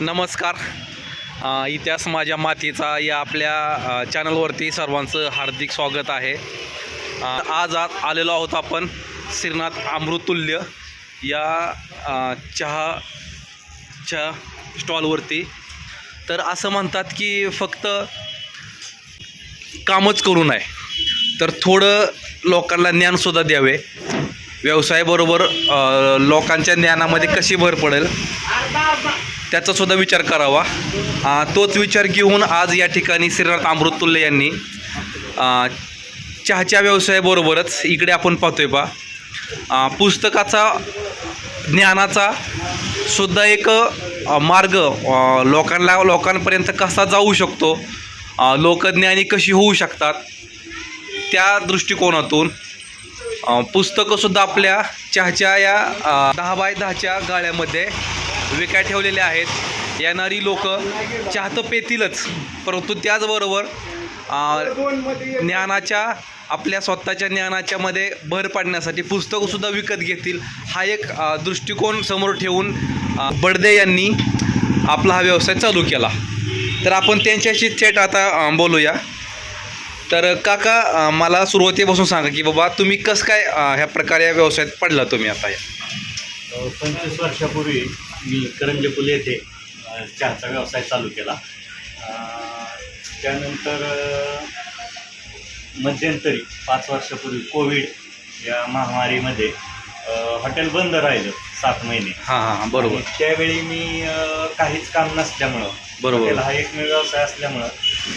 नमस्कार. इतिहास माझ्या मातीचा या आपल्या चॅनलवरती सर्वांचं हार्दिक स्वागत आहे. आज आज आत आलेलो आहोत आपण श्रीनाथ अमृतुल्य या चहा चहाच्या स्टॉलवरती. तर असं म्हणतात की फक्त कामच करू नये तर थोडं लोकांना ज्ञानसुद्धा द्यावे. व्यवसायाबरोबर लोकांच्या ज्ञानामध्ये कशी भर पडेल? त्याचा सुद्धा विचार करावा. तोच विचार घेऊन आज या ठिकाणी श्रीनाथ अमृतुल्ले यांनी चहाच्या व्यवसायाबरोबरच इकडे आपण पाहतोय बा. पुस्तकाचा ज्ञानाचा सुद्धा एक मार्ग लोकांना लोकांपर्यंत कसा जाऊ शकतो? लोकज्ञानी कशी होऊ शकतात? त्या दृष्टिकोनातून पुस्तकंसुद्धा आपल्या चहाच्या या दहा बाय दहाच्या गाळ्यामध्ये विकाय ठेवलेले आहेत. येणारी लोक चाहतं पेतीलच. परंतु त्याचबरोबर ज्ञानाच्या आपल्या स्वतःच्या ज्ञानाच्यामध्ये भर पाडण्यासाठी पुस्तकंसुद्धा विकत घेतील. हा एक दृष्टिकोन समोर ठेवून बडदे यांनी आपला हा व्यवसाय चालू केला. तर आपण त्यांच्याशी थेट आता बोलूया. तर काका मला सुरुवातीपासून सांगा की बाबा तुम्ही कसं काय ह्या प्रकारे या व्यवसायात पडला तुम्ही आता या? पंचवीस वर्षापूर्वी मी करंजेपुल येथे चहाचा व्यवसाय चालू केला. त्यानंतर मध्यंतरी पाच वर्षापूर्वी कोविड या महामारीमध्ये हॉटेल बंद राहिलं सात महिने. हां हां बरोबर. त्यावेळी मी काहीच काम नसल्यामुळं बरोबर. हा एकमेव व्यवसाय असल्यामुळं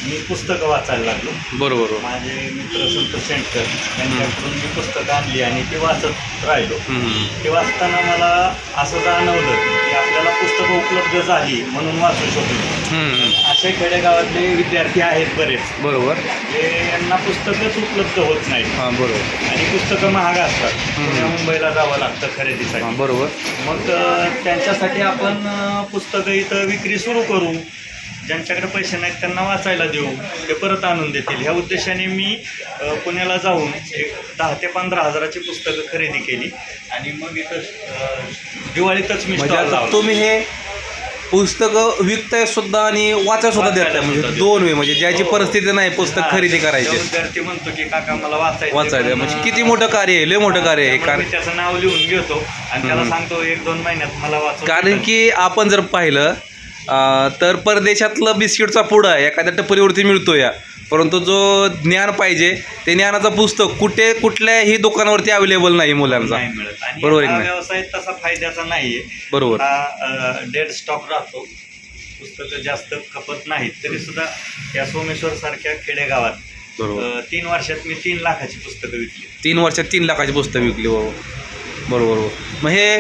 मी पुस्तकं वाचायला लागलो. बरोबर. माझे मित्र संतोष शेंडकर यांच्याकडून मी पुस्तकं आणली आणि ते वाचत राहिलो. ते वाचताना मला असं जाणवलं आपल्याला पुस्तकं उपलब्ध झाली म्हणून वाचू शकलो. हम्म. असे खेडेगावातले विद्यार्थी आहेत बरेच. बरोबर. जे यांना पुस्तकच उपलब्ध होत नाहीत. हां बरोबर. आणि पुस्तकं महाग असतात. पुण्या मुंबईला जावं लागतं खरेदीसाठी. हां बरोबर. मग अ, त्यांच्यासाठी आपण अ, पुस्तकं इथं विक्री सुरू करू. ज्यांच्याकडे पैसे नाहीत त्यांना वाचायला देऊ ते परत आणून देतील. ह्या उद्देशाने मी पुण्याला जाऊन एक दहा ते पंधरा हजाराची पुस्तकं खरेदी केली. आणि मग इथं दिवाळीतच मी म्हणजे आता तुम्ही हे पुस्तकं विकताय सुद्धा आणि वाचाय सुद्धा देताय म्हणजे दोन वे म्हणजे ज्याची हो. परिस्थिती नाही पुस्तक हा, खरेदी करायचे. विद्यार्थी म्हणतो की काका मला वाचायचं वाचायचं म्हणजे किती मोठं कार्य आहे? लय मोठं कार्य आहे. कारण त्याचं नाव लिहून घेतो आणि त्याला. सांगतो एक दोन महिन्यात मला वाचून कारण की आपण जर पाहिलं तर परदेशातलं बिस्किटचा पुडा एखाद्या टपरीवरती मिळतो या परंतु जो ज्ञान पाहिजे ते ज्ञानाचं पुस्तक कुठे कुठल्याही दुकानावरती अवेलेबल नाही मुलांचा. बरोबर हा? व्यवसाय तसा फायद्याचा नाहीये. बरोबर. हा डेड स्टॉक राहतो. पुस्तकं जास्त खपत नाहीत तरी सुद्धा या सोमेश्वर सारख्या खेडेगावात बरोबर. तीन वर्षात मी तीन लाखाची पुस्तकं विकली. तीन वर्षात तीन लाखाची पुस्तक विकली बरोबर बरोबर बरोबर. मग हे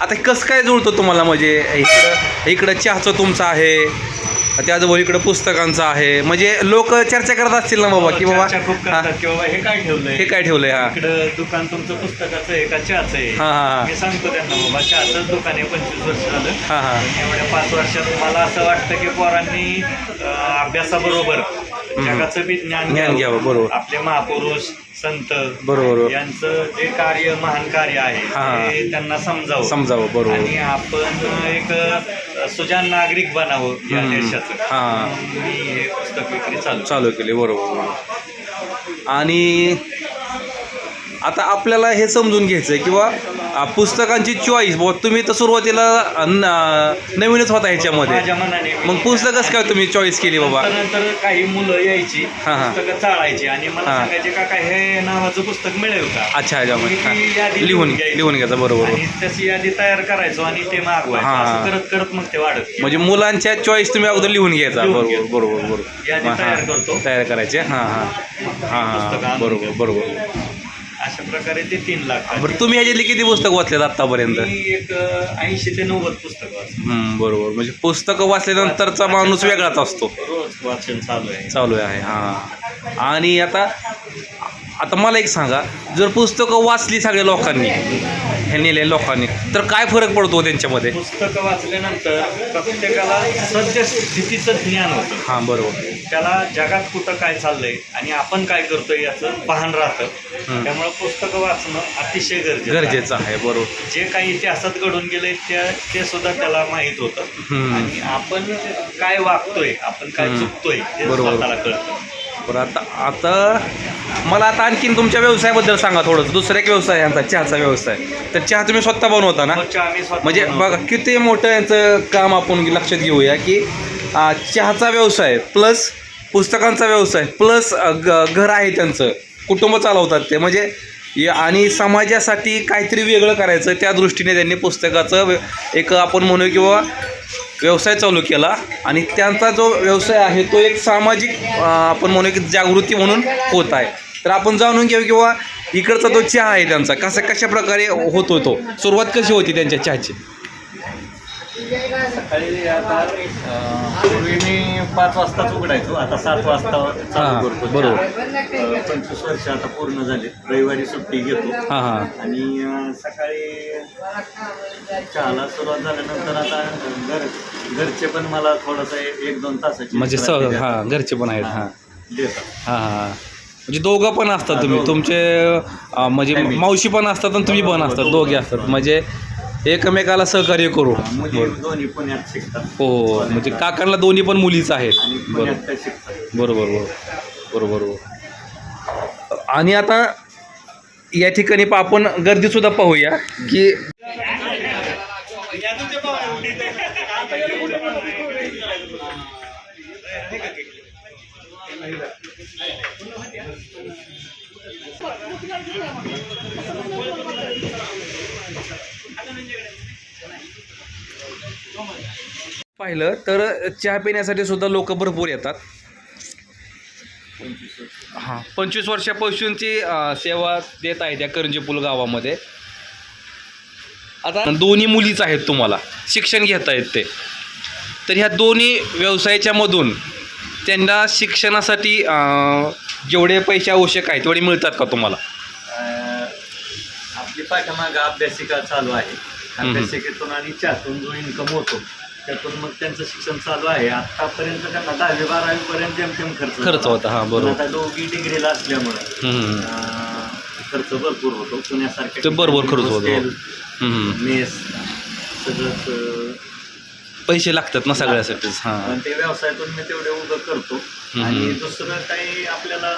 आता कसं काय जुळतं तुम्हाला? म्हणजे इकडं इकडं चहाचं तुमचं आहे त्याचबरोबर इकडं पुस्तकांचं आहे. म्हणजे लोक चर्चा करत असतील ना बाबा की बाबा चर्चा खूप हा, करतात की बाबा हे काय ठेवलंय? हे काय ठेवलंय हा. इकडं दुकान तुमचं पुस्तकाचं आहे का चहाचं आहे? हा हा हा. मी सांगतो त्यांना बाबा चहाचंच दुकान आहे पंचवीस वर्ष झालं. हा हा. एवढ्या पाच वर्षात मला असं वाटतं की पोरांनी अभ्यासाबरोबर जगाचं बी ज्ञान ज्ञान घ्यावं, बरोबर. आपले महापुरुष संत बरोबर यांचं जे कार्य महान कार्य आहे हा. ते त्यांना समजावं समजावं बरोबर आणि आपण एक अ, सुजाण नागरिक बनावं या हम्म. देशाचं हा. मी हे पुस्तक विक्री चालू चालू केले बरोबर बरोबर. आणि आता आपल्याला हे समजून घ्यायचं आहे किंवा पुस्तकांची चॉईस बुवा तुम्ही तर सुरुवातीला न- नवीनच होता ह्याच्यामध्ये माझ्या मनाने मी- मग पुस्तकच काय तुम्ही चॉईस केली बाबा नंतर नंतर काही मुलं यायची हा, हा. पुस्तकं चाळायची आणि मला हा. सांगायचे काका हे नावाचं पुस्तक मिळेल का अच्छा ह्याच्यामध्ये मी ती हा. यादी लिहून लिहून घ्यायची. लिहून घ्यायचं बरोबर आणि तशी यादी तयार करायचो आणि ते मागवायचं हा. असं करत करत मग ते वाढत गेलं. म्हणजे मुलांच्या चॉईस तुम्ही अगोदर लिहून घ्यायचा लिहून बरोबर घ्यायचं. बरोबर बरोबर यादी तयार हा. करतो. तयार करायचे हां हां हां पुस्तकं हां आणून बरोबर. बरोबर अशा प्रकारे ते तीन लाख बरं तुम्ही ह्याच्यातली किती पुस्तक वाचलेत आतापर्यंत? मी एक ऐंशी ते नव्वद पुस्तक वाचतो बरोबर. म्हणजे पुस्तकं वाचल्यानंतरचा माणूस वेगळाच असतो. रोज वाचन चालू आहे. चालू आहे हां. आणि आता आता मला एक सांगा जर पुस्तकं वाचली सगळ्या लोकांनी हे नेले लोकांनी तर काय फरक पडतो त्यांच्यामध्ये पुस्तकं वाचल्यानंतर प्रत्येकाला सद्य स्थितीचं ज्ञान होतं हां बरोबर त्याला जगात कुठं काय चाललंय आणि आपण काय करतोय याचं भान राहतं. त्यामुळे पुस्तकं वाचणं अतिशय गरजेचं आहे. गरजेचं आहे बरोबर जे काही इतिहासात घडून गेले त्या ते सुद्धा त्याला माहीत होतं. आणि आपण काय वागतोय आपण काय. चुकतोय हे बरोबर. स्वतःला कळतं बरं आता आता मला आता आणखीन तुमच्या व्यवसायाबद्दल सांगा थोडंसं. दुसरा एक व्यवसाय आहे यांचा चहाचा व्यवसाय. तर चहा तुम्ही स्वतः बनवता ना? स्वतः म्हणजे. बघा किती मोठं यांचं काम आपण लक्षात घेऊया की चहाचा व्यवसाय प्लस पुस्तकांचा व्यवसाय प्लस घर आहे त्यांचं. कुटुंब चालवतात ते. म्हणजे आणि समाजासाठी काहीतरी वेगळं करायचं त्या दृष्टीने त्यांनी पुस्तकाचं एक आपण म्हणू किंवा व्यवसाय चालू केला. आणि त्यांचा जो व्यवसाय आहे तो एक सामाजिक आपण म्हणू की जागृती म्हणून होत आहे. तर आपण जाणून घेऊ किंवा इकडचा तो चहा आहे त्यांचा कसा कशा प्रकारे होतो तो? सुरुवात कशी होती त्यांच्या चहाची? सकाळी आता पूर्वी मी पाच वाजताच उघडायचो आता सात वाजता चालू करतो बरोबर. पंचवीस वर्ष आता पूर्ण झाले. रविवारी सुट्टी घेतो. हां हां. आणि सकाळी चहाला सुरुवात झाल्यानंतर आता घर घरचे पण मला थोडंसं एक दोन तासाची म्हणजे स देतात. हां घरचे पण आहेत हां देतात. हां हां म्हणजे दोघं पण असतात हां, तुम्ही. तुमचे अं, म्हणजे Family. मावशी पण असतात आणि तुम्ही पण असतात. दोघं. असतात. म्हणजे एकमेकाला सहकार्य करू. मुली दोन्ही पुण्यात शिकतात. हो हो म्हणजे काकांना दोन्ही पण मुलीच आहेत. आणि बरोबर पुण्यात त्या शिकतात. बरोबर बरोबर. बरोबर बरोबर. आणि आता या ठिकाणी पा- आपण गर्दीसुद्धा पाहूया की पाहिलं तर चहा पिण्यासाठी सुद्धा लोक भरपूर येतात. हां पंचवीस वर्षापासूनची सेवा देत आहे त्या करंजीपूल गावामध्ये. आता दोन्ही मुलीच आहेत तुम्हाला शिक्षण घेत आहेत ते. तर ह्या दोन्ही व्यवसायाच्या मधून त्यांना शिक्षणासाठी जेवढे पैसे आवश्यक आहेत तेवढे मिळतात का तुम्हाला? आपली पाठीमागं अभ्यासिका चालू आहे. अभ्यासिकेतून आणि चहातून जो इन्कम होतो त्यातून मग त्यांचं शिक्षण चालू आहे आतापर्यंत त्यांना दहावी बारावी पर्यंत जेमतेम खर्च खर्च. होता, हा, बरोबर. आता दोघी डिग्रीला असल्यामुळे हम्म. अं, खर्च भरपूर होतो पुण्यासारख्या ते बरोबर खर्च होतो. hostel, हम्म. मेस सगळंच अं, पैसे लागतात ना सगळ्यासाठीच हां पण ते व्यवसायातून मी तेवढे उभं करतो. आणि दुसरं काही आपल्याला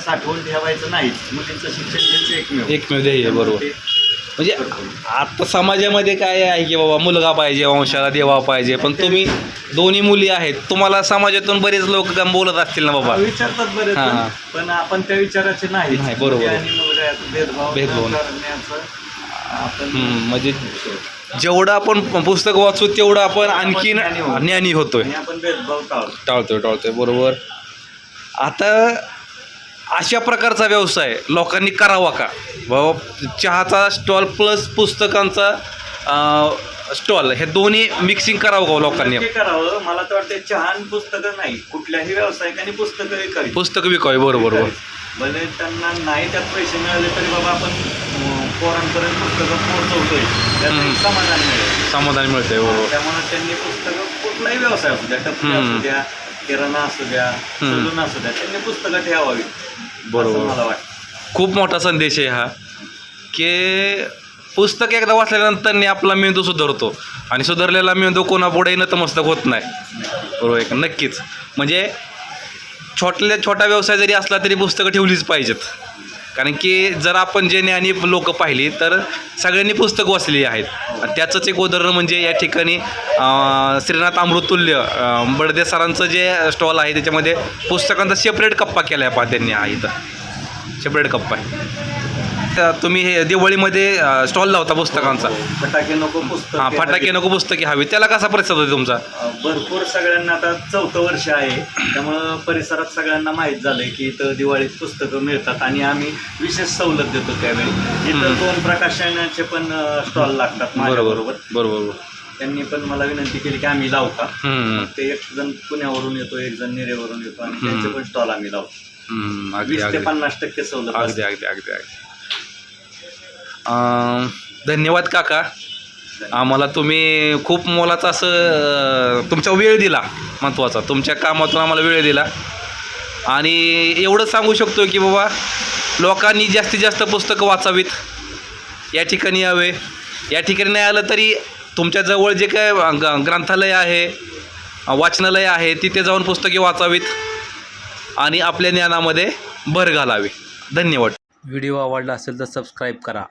साठवून ठेवायचं नाही मुलींचं शिक्षण हेच एकमेव एकमेव ध्येय बरोबर. ते म्हणजे आता समाजामध्ये काय आहे की बाबा मुलगा पाहिजे वंशाला देवा पाहिजे पण तुम्ही दोन्ही मुली आहेत तुम्हाला समाजातून बरेच लोक बोलत असतील ना बाबा विचारतात बरेच हा, जण, हा. पण आपण त्या विचाराचे नाही नाही, बरोबर. मुली आणि मुलगा यात भेदभाव भेदभाव न नाही. करण्याचं आपण हम्म, म्हणजे जेवढं आपण पुस्तक वाचू तेवढं आपण आणखीन ज्ञानी होतो. ज्ञानी होतोय आणि आपण भेदभाव टाळतो टाळतोय टाळतोय बरोबर आता अशा प्रकारचा व्यवसाय लोकांनी करावा का? बाबा चहाचा स्टॉल प्लस पुस्तकांचा स्टॉल हे दोन्ही मिक्सिंग करावं का लोकांनी? नक्की करावं. मला तर वाटतं चहान पुस्तकं नाही. कुठल्याही व्यावसायिकाने पुस्तकं विकावी. पुस्तक विकावी बरोबर बरोबर. भले त्यांना नाही त्यात पैसे मिळाले तरी बाबा आपण पोरांपर्यंत पुस्तकं पोहोचवतोय. त्यात हम्म. एक समाधान मिळेल. समाधान मिळतंय बरोबर त्यामुळे त्यांनी पुस्तकं कुठलाही व्यवसाय असू द्या हम्म. असू द्या किराणा असू द्या. सलून असू द्या त्यांनी पुस्तकं ठेवावी बरोबर. मला वाटतं. खूप मोठा संदेश आहे हा. की पुस्तक एकदा वाचल्यानंतर आपला मेंदू सुधारतो. आणि सुधारलेला मेंदू कोणापुढे नतमस्तक होत नाही. बरोबर आहे नक्कीच. म्हणजे छोटल्या छोटा व्यवसाय जरी असला तरी पुस्तकं ठेवलीच पाहिजेत. कारण की जर आपण जे ज्ञानी लोक पाहिली तर सगळ्यांनी पुस्तक वाचलेली आहेत. त्याचंच एक उदाहरण म्हणजे या ठिकाणी श्रीनाथ अमृतुल्य बडदे सरांचं जे स्टॉल आहे त्याच्यामध्ये पुस्तकांचा सेपरेट कप्पा केला आहे पा त्यांनी हा इथं. सेपरेट कप्पा आहे. तर तुम्ही हे दिवाळीमध्ये स्टॉल लावता पुस्तकांचा. फटाके नको पुस्तक हां फटाके नको पुस्तके हवी. त्याला कसा प्रतिसाद आहे तुमचा? भरपूर सगळ्यांना आता चौथं वर्ष आहे. त्यामुळं परिसरात सगळ्यांना माहीत झालंय की इथं दिवाळीत पुस्तकं मिळतात आणि आम्ही विशेष सवलत देतो त्यावेळी. इथं हम्म. दोन प्रकाशनाचे पण स्टॉल लागतात बरोबर बरोबर. त्यांनी पण मला विनंती केली की आम्ही लावू का? हम्म, ते एक जण पुण्यावरून येतो एक जण निरेवरून येतो आणि. त्यांचे पण स्टॉल आम्ही लावतो हम्म, अगदी वीस ते अगदी. पन्नास टक्के सवलत अगदी असते. अगदी अगदी अगदी. धन्यवाद काका. आम्हाला तुम्ही खूप मोलाचा असं तुमचा वेळ दिला महत्त्वाचा तुमच्या कामातून आम्हाला वेळ दिला. आणि एवढं सांगू शकतो की बाबा लोकांनी जास्तीत जास्त पुस्तकं वाचावीत. या ठिकाणी यावे. या ठिकाणी नाही आलं तरी तुमच्या जवळ जे काय ग- ग्रंथालय आहे वाचनालय आहे तिथे जाऊन पुस्तके वाचावीत. आणि आपल्या ज्ञानामध्ये भर घालावी. धन्यवाद. व्हिडिओ आवडला असेल तर सबस्क्राईब करा.